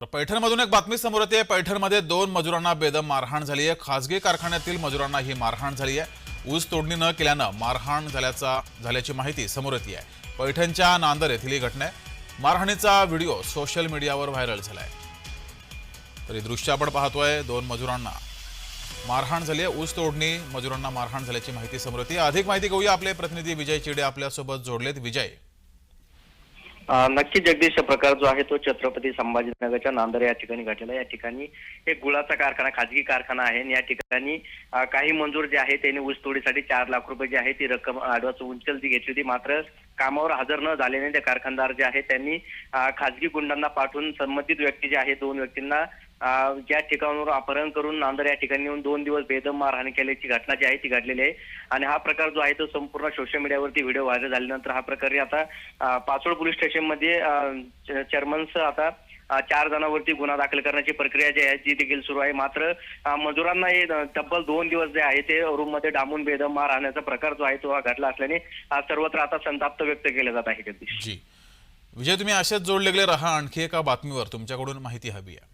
तर पैठणमधून एक बातमी समोर येते. पैठणमध्ये दोन मजुरांना बेदम मारहाण झाली आहे. खासगी कारखान्यातील मजुरांना ही मारहाण झाली आहे. ऊस तोडणी न केल्यानं मारहाण झाल्याचा झाल्याची माहिती समोर येते आहे. पैठणच्या नांदर येथील ही घटना आहे. मारहाणीचा व्हिडिओ सोशल मीडियावर व्हायरल झाला आहे. तर ही दृश्य आपण पाहतोय. दोन मजुरांना मारहाण झाली आहे. ऊस तोडणी मजुरांना मारहाण झाल्याची माहिती समोर येते. अधिक माहिती घेऊया. आपले प्रतिनिधी विजय चिडे आपल्यासोबत जोडलेत. विजय. नक्की जगदीश प्रकार जो आहे तो छत्रपती संभाजीनगरच्या नांदर या ठिकाणी घडलेला या ठिकाणी एक गुळाचा कारखाना खाजगी कारखाना आहे आणि या ठिकाणी काही मंजूर जे आहे त्यांनी ऊसतोडीसाठी चार लाख रुपये जी आहे ती रक्कम आडवाच उंचल जी घेतली होती. मात्र कामावर हजर न झाल्याने ते कारखानदार जे आहेत त्यांनी खाजगी गुंडांना पाठवून संबंधित व्यक्ती जे आहे दोन व्यक्तींना ज्या ठिकाणावर अपहरण करून नांदर या ठिकाणी येऊन दोन दिवस बेदम मारहाण केल्याची घटना जी आहे ती घडलेली आहे. आणि हा प्रकार जो आहे तो संपूर्ण सोशल मीडियावरती व्हिडिओ व्हायरल झाल्यानंतर हा प्रकार आता पाचोड पोलीस स्टेशनमध्ये चेअरमन्स आता चार जणांवरती गुन्हा दाखल करण्याची प्रक्रिया जी आहे ती देखील सुरू आहे. मात्र मजुरांना हे तब्बल दोन दिवस जे आहे ते रूममध्ये डांबून बेदम मार आणण्याचा प्रकार जो आहे तो हा घडला असल्याने सर्वत्र आता संताप्त व्यक्त केले जात आहे जगदीश. विजय तुम्ही असेच जोडले गेले राहा आणखी एका बातमीवर. तुमच्याकडून माहिती हवी आहे.